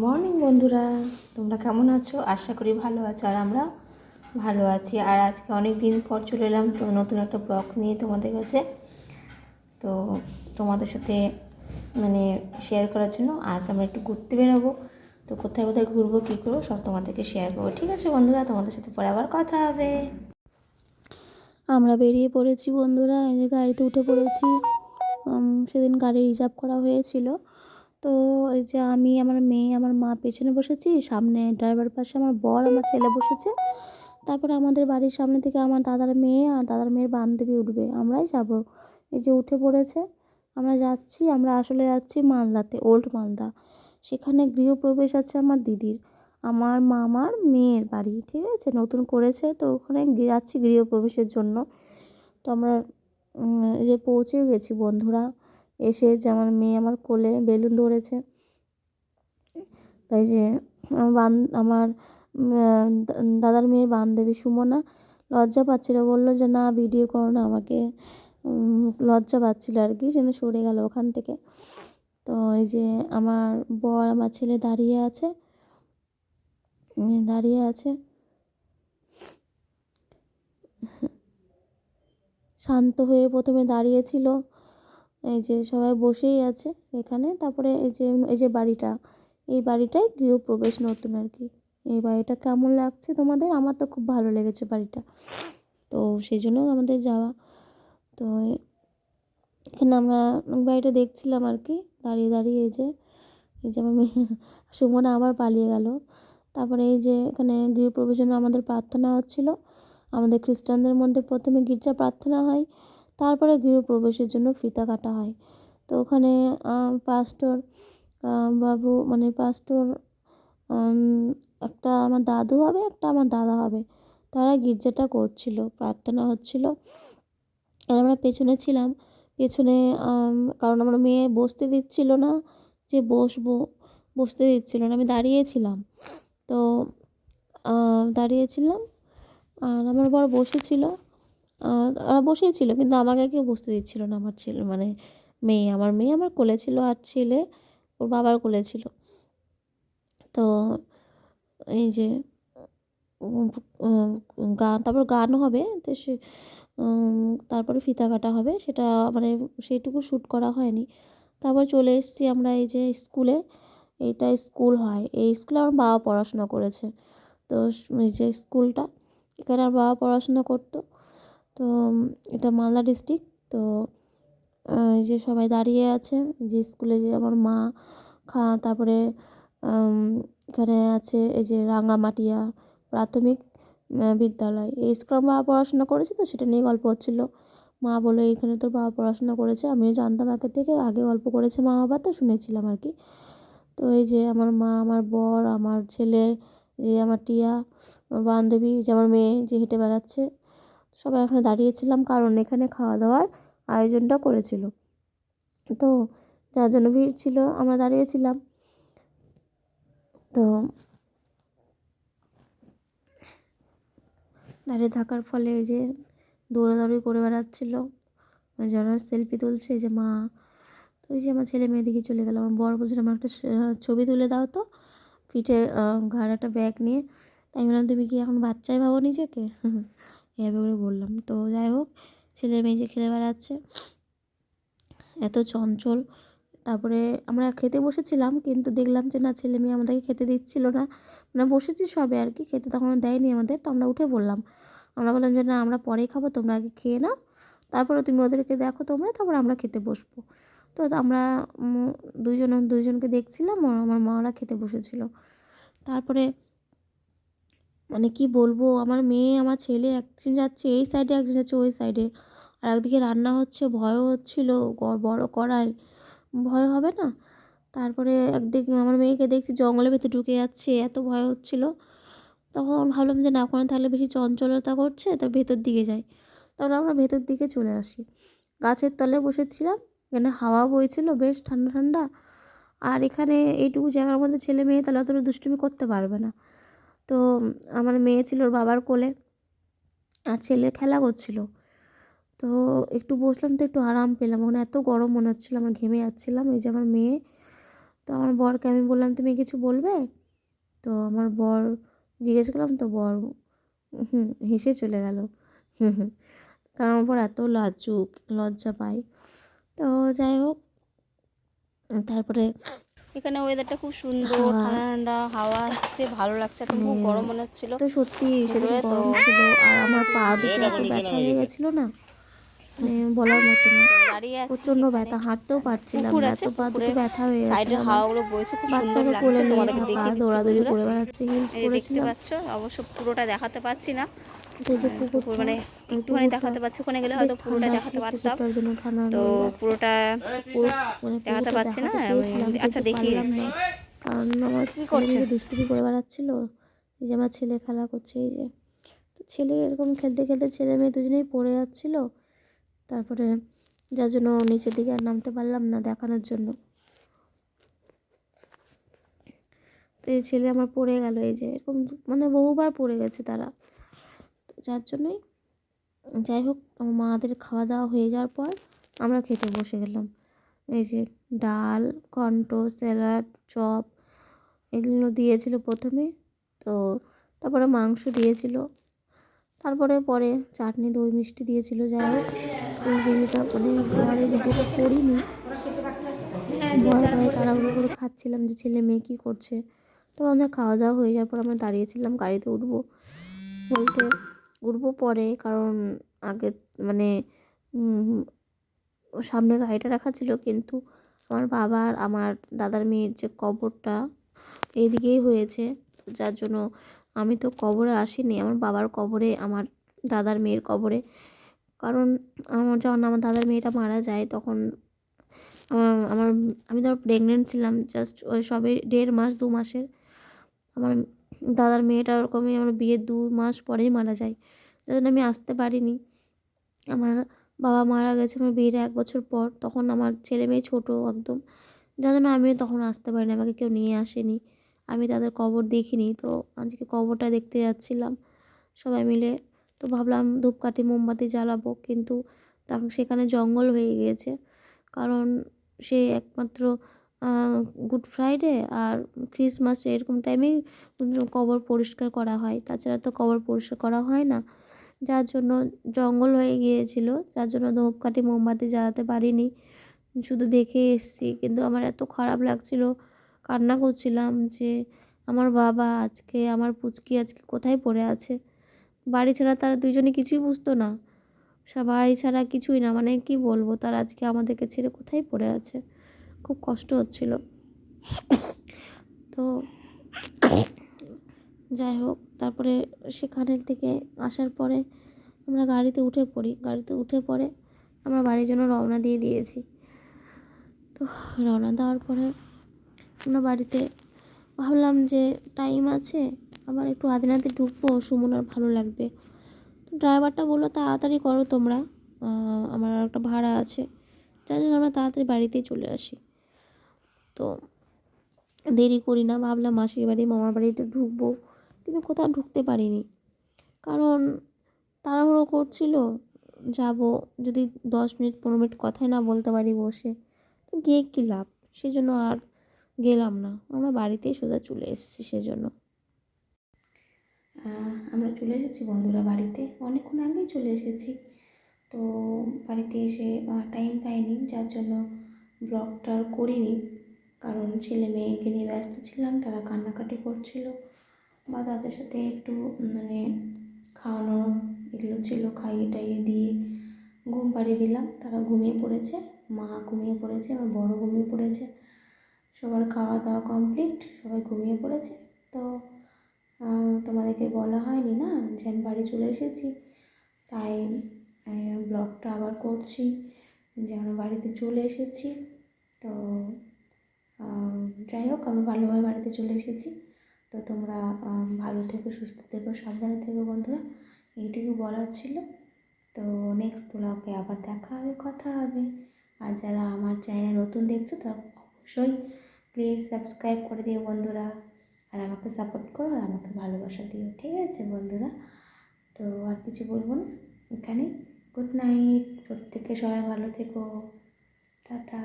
Morning বন্ধুরা। তোমরা কেমন আছো? আশা করি ভালো আছো আর আমরা ভালো আছি। আর আজকে অনেক দিন পর চলে এলাম, তো নতুন একটা ব্লগ নিয়ে তোমাদের কাছে। তো তোমাদের সাথে মানে শেয়ার করার জন্য আজ আমরা একটু ঘুরতে বেরোবো। তো কোথায় কোথায় ঘুরবো, কী করব, সব তোমাদেরকে শেয়ার করব। ঠিক আছে বন্ধুরা, তোমাদের সাথে পরে আবার কথা হবে। আমরা বেরিয়ে পড়েছি বন্ধুরা, এই যে গাড়িতে উঠে পড়েছি। সেদিন গাড়ি রিজার্ভ করা হয়েছিল। তো এই যে আমি আমার মেয়ে আমার মা পেছনে বসেছি, সামনে ড্রাইভার পাশে আমার বর, আমার ছেলে বসেছে। তারপরে আমাদের বাড়ির সামনে থেকে আমার দাদার মেয়ে আর দাদার মেয়ের বান্ধবী উঠবে, আমরাই যাব। এই যে উঠে পড়েছে, আমরা যাচ্ছি, আমরা আসলে যাচ্ছি মালদাতে, ওল্ড মালদা। সেখানে গৃহপ্রবেশ আছে আমার দিদির, আমার মামার মেয়ের বাড়ি, ঠিক আছে? নতুন করেছে, তো ওখানে যাচ্ছি গৃহপ্রবেশের জন্য। তো আমরা যে পৌঁছেও গেছি বন্ধুরা। এসে যে আমার মেয়ে আমার কোলে বেলুন ধরেছে। তাই যে আমার বান, আমার দাদার মেয়ের বান্ধবী সুমনা লজ্জা পাচ্ছিল। বলল যে, না, ভিডিও করো না আমাকে। লজ্জা পাচ্ছিল আর কি যেন সরে গেল ওখান থেকে। তো এই যে আমার বর, আমার ছেলে দাঁড়িয়ে আছে। দাঁড়িয়ে আছে। শান্ত হয়ে প্রথমে দাঁড়িয়েছিল এই যে সবাই বসেই আছে এখানে। তারপরে এই যে এই যে বাড়িটা, এই বাড়িটাই গৃহপ্রবেশ নতুন আর কি। এই বাড়িটা কেমন লাগছে তোমাদের? আমার তো খুব ভালো লেগেছে বাড়িটা। তো সেই জন্য আমাদের যাওয়া। তো এখানে আমরা বাড়িটা দেখছিলাম আর কি। দাঁড়িয়ে দাঁড়িয়ে এই যে এই যে আমার সুমনা আবার পালিয়ে গেল। তারপরে এই যে এখানে গৃহপ্রবেশের আমাদের প্রার্থনা হচ্ছিল। আমাদের খ্রিস্টানদের মধ্যে প্রথমে গির্জা প্রার্থনা হয়। তারপরে গৃহপ্রবেশের জন্য ফিতা কাটা হয়। তো ওখানে পাস্টর বাবু মানে পাস্টর একটা আমার দাদু হবে, একটা আমার দাদা হবে। তারা গির্জাটা করছিল, প্রার্থনা হচ্ছিল। আর আমরা পেছনে ছিলাম। পেছনে কারণ আমার মেয়ে বসতে দিচ্ছিল না যে বসবো, বসতে দিচ্ছিল না, আমি দাঁড়িয়েছিলাম। তো দাঁড়িয়েছিলাম। আর আমার বর বসেছিল। ওরা বসেই ছিল কিন্তু আমাকে কেউ বসতে দিচ্ছিল না আমার ছেলে মানে মেয়ে, আমার মেয়ে আমার কোলে ছিল আর ছেলে ওর বাবার কোলে ছিল। তো এই যে গান তারপর গানও হবে, তো সে তারপরে ফিতা কাটা হবে, সেটা মানে সেইটুকু শ্যুট করা হয়নি। তারপর চলে এসেছি আমরা এই যে স্কুলে এইটা স্কুল হয়, এই স্কুলে আমার বাবা পড়াশোনা করেছে। তো এই যে স্কুলটা, এখানে আমার বাবা পড়াশোনা করতো। তো এটা মালদা ডিস্ট্রিক্ট। তো এই যে সবাই দাঁড়িয়ে আছে, যে স্কুলে যে আমার মা, খা, তারপরে এখানে আছে এই যে রাঙামাটিয়া প্রাথমিক বিদ্যালয়। এই স্কুলে বাবা পড়াশোনা করেছে তো, সেটা নিয়ে গল্প হচ্ছিল। মা বলে এখানে তোর বাবা পড়াশোনা করেছে, আমিও জানতাম আগে থেকে, আগে গল্প করেছে মা বাবা তো, শুনেছিলাম আর কি। তো এই যে আমার মা, আমার বর, আমার ছেলে, যে আমার টিয়া, আমার বান্ধবী, যে আমার মেয়ে যে হেঁটে বেড়াচ্ছে সবাই এখানে দাঁড়িয়েছিলাম, কারণ এখানে খাওয়া দাওয়ার আয়োজনটা করেছিল। তো যার জন্য ভিড় ছিল, আমরা দাঁড়িয়েছিলাম। তো দাঁড়িয়ে থাকার ফলে এই যে দৌড়াদৌড়ি করে বেড়াচ্ছিল। যারা সেলফি তুলছে যে মা, তো এই যে আমার ছেলে মেয়ে দিকে চলে গেল। আমার বর বলছিল, আমার একটা ছবি তুলে দাও তো পিঠে ঘাড়ে একটা ব্যাগ নিয়ে। তাই বললাম, তুমি কি এখন বাচ্চাই ভাবো নিজেকে? এভাবে করে বললাম। তো যাই হোক, ছেলে মেয়ে যে খেলে বেড়াচ্ছে, এত চঞ্চল। তারপরে আমরা খেতে বসেছিলাম, কিন্তু দেখলাম যে না, ছেলে মেয়ে আমাদেরকে খেতে দিচ্ছিল না। মানে বসেছি সবে আর কি, খেতে তখন দেয়নি আমাদের। তো আমরা উঠে বললাম, আমরা বললাম যে না, আমরা পরেই খাব, তোমরা আগে খেয়ে নাও। তারপরে তুমি ওদেরকে দেখো তোমরা, তারপর আমরা খেতে বসবো। তো আমরা দুজন দুজনকে দেখছিলাম আমার মারা খেতে বসেছিল। তারপরে মানে কি বলব? আমার মেয়ে, আমার ছেলে একজন যাচ্ছে এই সাইডে একজন যাচ্ছে ওই সাইডে আর একদিকে রান্না হচ্ছে, ভয়ও হচ্ছিল বড় কড়াই। ভয় হবে না? তারপরে একদিক আমার মেয়েকে দেখছি জঙ্গলের ভেতরে ঢুকে যাচ্ছে, এত ভয় হচ্ছিল। তখন ভাবলাম যে না ওখানে থাকলে বেশি চঞ্চলতা করছে, তো ভেতর দিকে যাই। তখন আমরা ভেতর দিকে চলে আসি। গাছের তলে বসেছিলাম, এখানে হাওয়া বইছিল, বেশ ঠান্ডা ঠান্ডা। আর এখানে এইটুকু জায়গার মধ্যে ছেলে মেয়ে তাহলে অতটা দুষ্টুমি করতে পারবে না। তো আমার মেয়ে ছিল ওর বাবার কোলে আর ছেলে খেলা করছিল। তো একটু বসলাম তো একটু আরাম পেলাম। ওখানে এত গরম মনে হচ্ছিল, আমার ঘেমে যাচ্ছিলাম। এই যে আমার মেয়ে, তো আমার বরকে আমি বললাম, তুমি কিছু বলবে? তো আমার বর জিজ্ঞেস করলাম, তো বর হুম, হেসে চলে গেল। হুম হুম কারণ আমার বর এত লাজুক, লজ্জা পায়। তো যাই হোক, তারপরে এখানে ওয়েদারটা খুব সুন্দর ঠান্ডা ঠান্ডা হাওয়া আসছে ভালো লাগছে এখন খুব হ্যাঁ। গরম মনে হচ্ছিল। তো সত্যি সেদিন তো- গরম ছিল আর আমার পা দুটো এত ব্যথা হয়ে গেছিল না মানে বলার মতো না। প্রচণ্ড ব্যথা হাঁটতেও পারছিলাম না এত পা দুটো ব্যথা হয়ে সাইডের গেছিল আমার। হাওয়াগুলো বইছে খুব সুন্দর লাগছে তোমাদেরকে পা দেখিয়ে দৌড়াদৌড়ি করে বেড়াচ্ছে এই দেখতে পাচ্ছ অবশ্য পুরোটা দেখাতে পাচ্ছি না। পুকুর মানে একটুখানি দেখাতে পাচ্ছি ওখানে গেলে হয়তো পুরোটা দেখাতে পারতাম। জন্য ঠান্ডা তো পুরোটা মানে দেখাতে পাচ্ছি না, আচ্ছা, কিন্তু দেখিয়ে দিচ্ছি। কারণ আমার কি ছেলে করছে? দুষ্টুমি করে বেড়াচ্ছিল এই যে আমার ছেলে খেলা করছে এই যে। তো ছেলে এরকম খেলতে খেলতে ছেলে মেয়ে দুজনেই পড়ে যাচ্ছিল তারপরে যার জন্য নিচের দিকে আর নামতে পারলাম না দেখানোর জন্য। তো এই ছেলে আমার পড়ে গেল এই যে এরকম মানে বহুবার পড়ে গেছে তারা। যার জন্যই যাই হোক, আমার মাদের খাওয়া দাওয়া হয়ে যাওয়ার পর আমরা খেতে বসে গেলাম। এই যে ডাল ঘন্ট স্যালাড, চপ এগুলো দিয়েছিল প্রথমে, তো তারপরে মাংস দিয়েছিল। তারপরে পরে চাটনি, দই, মিষ্টি দিয়েছিল। যাই হোক মানে করিনি। তাড়াহুড়ো করে খাচ্ছিলাম যে ছেলে মেয়ে কী করছে। তো আমাদের খাওয়া দাওয়া হয়ে যাওয়ার পর আমরা দাঁড়িয়েছিলাম গাড়িতে উঠবো বলতে উঠবো পরে, কারণ আগে মানে সামনে গাড়িটা রাখা ছিল, কিন্তু আমার বাবার আমার দাদার মেয়ের যে কবরটা এইদিকেই হয়েছে। যার জন্য আমি তো কবরে আসিনি, আমার বাবার কবরে, আমার দাদার মেয়ের কবরে। কারণ আমার যখন আমার দাদার মেয়েটা মারা যায়, তখন আমার আমি ধর প্রেগনেন্ট ছিলাম জাস্ট ওই সবে দেড় মাস, দু মাসের। আমার দাদার মেয়েটা ওরকমই আমার বিয়ের দু মাস পরেই মারা যায়। যার জন্য আমি আসতে পারিনি। আমার বাবা মারা গেছে আমার বিয়ের এক বছর পর। তখন আমার ছেলে মেয়ে ছোটো একদম। যার জন্য আমিও তখন আসতে পারিনি। আমাকে কেউ নিয়ে আসেনি। আমি তাদের কবর দেখিনি। তো আজকে কবরটা দেখতে যাচ্ছিলাম। সবাই মিলে তো ভাবলাম ধূপকাঠি মোমবাতি জ্বালাবো। কিন্তু তখন সেখানে জঙ্গল হয়ে গিয়েছে। কারণ সে একমাত্র গুড ফ্রাইডে আর ক্রিসমাসে এরকম টাইমেই কবর পরিষ্কার করা হয়। তাছাড়া তো কবর পরিষ্কার করা হয় না। যার জন্য জঙ্গল হয়ে গিয়েছিল। যার জন্য ধূপকাঠি, মোমবাতি জ্বালাতে পারিনি। শুধু দেখে এসেছি। কিন্তু আমার এত খারাপ লাগছিল। কান্না করছিলাম যে আমার বাবা আজকে, আমার পুচকি আজকে কোথায় পড়ে আছে? বাড়ি ছাড়া তারা দুজনে কিছুই বুঝতো না। সা- বাড়ি ছাড়া কিছুই না। মানে কি বলব? তারা আজকে আমাদেরকে ছেড়ে কোথায় পড়ে আছে? খুব কষ্ট হচ্ছিল। তো যাই হোক, তারপরে সেখানের থেকে আসার পরে আমরা গাড়িতে উঠে পড়ি। গাড়িতে উঠে পড়ে আমরা বাড়ির জন্য রওনা দিয়ে দিয়েছি। তো রওনা দেওয়ার পরে আমরা বাড়িতে ভাবলাম যে টাইম আছে, আবার একটু আদিনাতে ঢুকবো, সুমনার ভালো লাগবে। ড্রাইভারটা বলল, তাড়াতাড়ি করো তোমরা আমার একটা ভাড়া আছে। যার জন্য আমরা তাড়াতাড়ি বাড়িতেই চলে আসি। তো দেরি করি না, ভাবলাম মাসির বাড়ি, মামার বাড়িতে ঢুকবো। কিন্তু কোথাও ঢুকতে পারিনি। কারণ তাড়াহুড়ো করছিল, যাব যদি দশ মিনিট, পনেরো মিনিট কথাই না বলতে পারি বসে। তো গিয়ে কী লাভ সেজন্য আর গেলাম না। আমরা বাড়িতেই সোজা চলে এসেছি সেজন্য। আমরা চলে এসেছি বন্ধুরা বাড়িতে। অনেকক্ষণ আগেই চলে এসেছি। তো বাড়িতে এসে টাইম পাইনি, যার জন্য ব্লগটা করিনি। কারণ ছেলে মেয়েকে নিয়ে ব্যস্ত ছিলাম, তারা কান্নাকাটি করছিল। বা তাদের সাথে একটু মানে খাওয়ানো এগুলো ছিল, খাইয়ে টাইয়ে দিয়ে ঘুম পাড়িয়ে দিলাম। তারা ঘুমিয়ে পড়েছে, মা ঘুমিয়ে পড়েছে, আমার বড় ঘুমিয়ে পড়েছে। সবার খাওয়া দাওয়া কমপ্লিট সবাই ঘুমিয়ে পড়েছে। তো তোমাদেরকে বলা হয়নি না যে আমি বাড়ি চলে এসেছি? তাই ব্লগটা আবার করছি, যে আমরা বাড়িতে চলে এসেছি। তো যাই হোক আমরা ভালোভাবে বাড়িতে চলে এসেছি। তো তোমরা ভালো থেকো, সুস্থ থেকো, সাবধানে থেকো বন্ধুরা। এইটুকু বলার ছিল। তো নেক্সট ব্লগে আবার দেখা হবে, কথা হবে। আর যারা আমার চ্যানেল নতুন দেখছ, তারা অবশ্যই প্লিজ সাবস্ক্রাইব করে দিও বন্ধুরা। আর আমাকে সাপোর্ট করো আর আমাকে ভালোবাসা দিও, ঠিক আছে বন্ধুরা? তো আর কিছু বলব না। এখানে গুড নাইট প্রত্যেকে সবাই ভালো থেকো। টাটা।